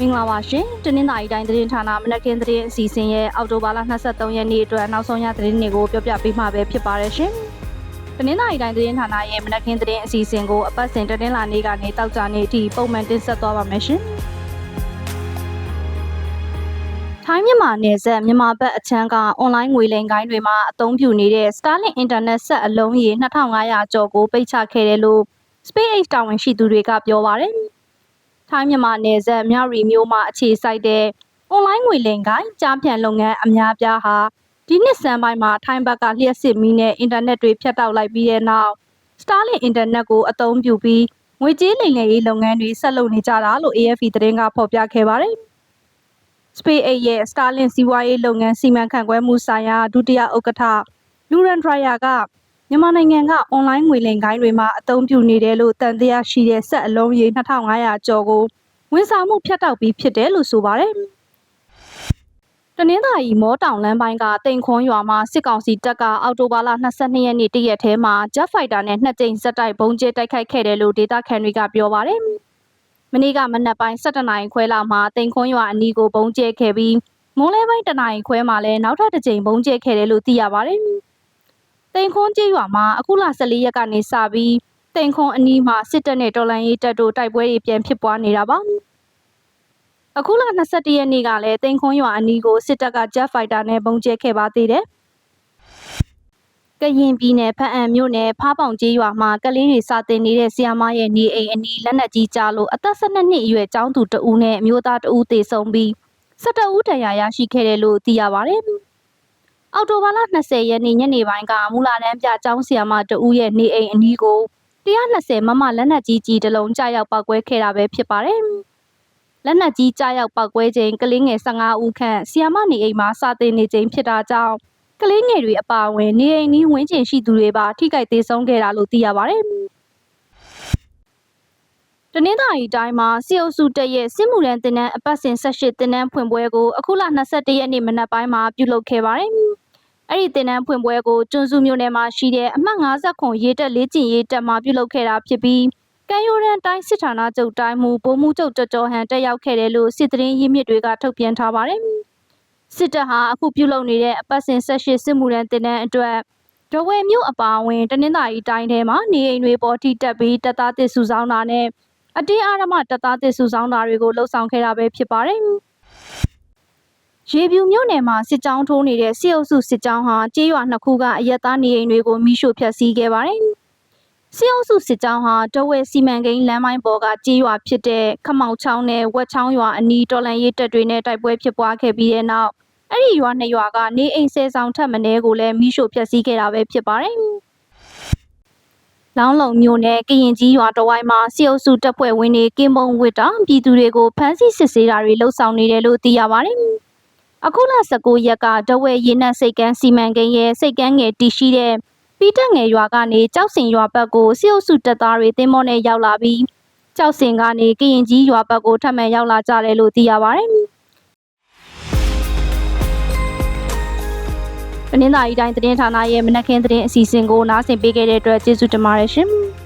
မင်္ဂလာပါရှင်။တနင်္သာရီတိုင်းသတင်းဌာနမနက်ခင်းသတင်းအစီအစဉ်ရဲ့အောက်တိုဘာလ23ရက်နေ့အတွက်နောက်ဆုံးရသတင်းတွေကိုပြောပြပေးမှာပဲဖြစ်ပါတယ်ရှင်။တနင်္သာရီတိုင်းသတင်းဌာနရဲ့မနက်ခင်းသတင်းအစီအစဉ်ကိုအပတ်စဉ်တနင်္လာနေ့ကနေတောက်ကြနေ့အထိပုံမှန်တင်ဆက်သွားပါမယ်ရှင်။ထိုင်းမြန်မာနယ်စပ်မြန်မာဘက်အချမ်းကအွန်လိုင်းငွေလိမ်ကိုင်းတွေမှာအသုံးပြုနေတဲ့ Starlink Internet ဆက်အလုံးရေ2500ကျော်ကိုပိတ်ချခဲ့တယ်လို့ SpaceX တာဝန်ရှိသူတွေကပြောပါတယ်။ ထိုင်းမြန်မာနယ်စပ်မြရီမြို့မှာအခြေစိုက်တဲ့အွန်လိုင်းငွေလိမ်ကိုင်းကြားဖြန့်လုပ်ငန်းအများပြားဟာဒီနှစ်စမ်းပိုင်းမှာထိုင်းဘက်ကလျှက်စစ်မီးနဲ့အင်တာနက်တွေဖြတ်တောက်လိုက်ပြီးတဲ့နောက် Starlink အင်တာနက်ကိုအသုံးပြုပြီးငွေကြေးလိမ်လည်ရေးလုပ်ငန်းတွေဆက်လုပ်နေကြတာလို့ AFP သတင်းကဖော်ပြခဲ့ပါတယ်။ SpaceX ရဲ့ Starlink စီးပွားရေးလုပ်ငန်းစီမံခန့်ခွဲမှုဆိုင်ရာဒုတိယဥက္ကဋ္ဌလူရန်ဒရယာက မြန်မာနိုင်ငံကအွန်လိုင်းငွေလိမ်ကိုင်းတွေမှာအသုံးပြုနေတယ်လို့တန်တရားရှိတဲ့ဆက်အလုံးရေ2500ကျော်ကိုဝန်ဆောင်မှုဖြတ်တောက်ပြီးဖြစ်တယ်လို့ဆိုပါတယ်။တနင်္သာရီမောတောင်လမ်းပိုင်းကတိန်ခွန်းရွာမှာစစ်ကောင်စီတပ်ကအော်တိုဘာလ22ရက်နေ့တရက်ထဲမှာ Jet Fighter နဲ့နှစ်ကြိမ်စက်တိုက်ဘုံကျဲတိုက်ခိုက်ခဲ့တယ်လို့ဒေသခံတွေကပြောပါတယ်။မနေ့ကမနက်ပိုင်း7နာရီခွဲလောက်မှာတိန်ခွန်းရွာအနီးကိုဘုံကျဲခဲ့ပြီးမိုးလဲပိုင်းတနာရီခွဲမှာလည်းနောက်ထပ်တစ်ကြိမ်ဘုံကျဲခဲ့တယ်လို့သိရပါတယ်။ တိန်ခွန်းကျေးရွာမှာအခုလ14ရက်ကနေစပြီးတိန်ခွန်းအနီးမှာစစ်တပ်နဲ့တော်လှန်ရေးတပ်တို့တိုက်ပွဲတွေပြန်ဖြစ်ပွားနေတာပါ။အခုလ22ရက်နေ့ကလည်းတိန်ခွန်းရွာအနီးကိုစစ်တပ်က Jet Fighter နဲ့ဘုံကျဲခဲ့ပါသေးတယ်။ကရင်ပြည်နယ်ဖအံမြို့နယ်ဖားပေါင်ကျေးရွာမှာကလေးတွေစာတင်နေတဲ့ဆီယာမရဲ့နေအိမ်အနီးလက်နက်ကြီးကြားလို့အသက်12နှစ်အရွယ်ကျောင်းသူတဦးနဲ့အမျိုးသားတဦးသေဆုံးပြီး17ဦးဒဏ်ရာရရှိခဲ့တယ်လို့သိရပါတယ်။ အော်တိုဘာလ20ရက်နေ့ညနေပိုင်းကမူလာတန်းပြကျောင်းဆီယာမတဦးရဲ့နေအိမ်အနီးကို120မမလက်နက်ကြီးကြီးတစ်လုံးကြားရောက်ပောက်ကွဲခဲ့တာပဲဖြစ်ပါတယ်။လက်နက်ကြီးကြားရောက်ပောက်ကွဲချိန်ကလေးငယ်15ဦးခန့်ဆီယာမနေအိမ်မှာစာတင်နေချိန်ဖြစ်တာကြောင့်ကလေးငယ်တွေအပါအဝင်နေအိမ်နီးဝန်းကျင်ရှိသူတွေပါထိခိုက်သေးဆုံးခဲ့တာလို့သိရပါတယ်။တနင်္သာရီတိုင်းမှာစီအုပ်စုတက်ရဲ့စစ်မှုရန်တင်နန်းအပတ်စဉ်18တင်နန်းဖွင့်ပွဲကိုအခုလ22ရက်နေ့မနက်ပိုင်းမှာပြုလုပ်ခဲ့ပါတယ်။ အဲ့ဒီတင်နန်းဖွင့်ပွဲကိုကျွန်းစုမြို့နယ်မှာရှိတဲ့အမှတ်50ခွန်ရေးတက်လေးကျင်ရေးတက်မှာပြုလုပ်ခဲ့တာဖြစ်ပြီးကံရိုးရန်တိုင်းစစ်ဌာနချုပ်တိုင်းမူဗိုလ်မှူးချုပ်တော်တော်ဟန်တက်ရောက်ခဲ့တယ်လို့စစ်တရင်ရင်းမြစ်တွေကထုတ်ပြန်ထားပါတယ်။စစ်တပ်ဟာအခုပြုလုပ်နေတဲ့အပတ်စဉ်18စစ်မှုရန်တင်နန်းအတွက်ဒဝဲမြို့အပါအဝင်တနင်္သာရီတိုင်းထဲမှာနေအိမ်တွေပေါ်ထိတက်ပြီးတပ်သားတစ်စုဆောင်တာနဲ့အတင်းအာရမတပ်သားတစ်စုဆောင်တာတွေကိုလှုပ်ဆောင်ခဲ့တာပဲဖြစ်ပါတယ်။ ရေပြူမြို့နယ်မှာစစ်ကြောင်းထိုးနေတဲ့စစ်အုပ်စုစစ်ကြောင်းဟာကြေးရွာနှစ်ခုကအရက်သားနေအိမ်တွေကိုမိရှို့ဖျက်ဆီးခဲ့ပါတယ်။စစ်အုပ်စုစစ်ကြောင်းဟာတဝဲစီမံကိန်းလမ်းပိုင်းပေါ်ကကြေးရွာဖြစ်တဲ့ခမောက်ချောင်းနဲ့ဝက်ချောင်းရွာအနီးတော်လန်ရေးတပ်တွေနဲ့တိုက်ပွဲဖြစ်ပွားခဲ့ပြီးတဲ့နောက်အဲ့ဒီရွာနှစ်ရွာကနေအိမ်ဆယ်ဆောင်ထပ်မင်းကိုလည်းမိရှို့ဖျက်ဆီးခဲ့တာပဲဖြစ်ပါတယ်။လောင်းလုံမျိုးနဲ့ကရင်ကြီးရွာတဝိုင်းမှာစီအုပ်စုတပ်ဖွဲ့ဝင်တွေကင်းပုံဝစ်တာပြည်သူတွေကိုဖမ်းဆီးစစ်ဆေးတာတွေလှုပ်ဆောင်နေတယ်လို့သိရပါတယ်။ အခုလ19ရက်ကဒဝဲရေနက်စိတ်ကန်းစီမံကိန်းရဲ့စိတ်ကန်းငယ်တည်ရှိတဲ့ပီတက်ငယ်ရွာကနေကြောက်စင်ရွာဘက်ကိုစစ်အုပ်စုတပ်သားတွေတင်းမောနဲ့ရောက်လာပြီးကြောက်စင်ကနေကရင်ကြီးရွာဘက်ကိုထပ်မံရောက်လာကြတယ်လို့သိရပါတယ်။တနင်္သာရီတိုင်းသတင်းဌာနရဲ့မနက်ခင်းသတင်းအစီအစဉ်ကိုနားဆင်ပေးခဲ့တဲ့အတွက်ကျေးဇူးတင်ပါတယ်ရှင်။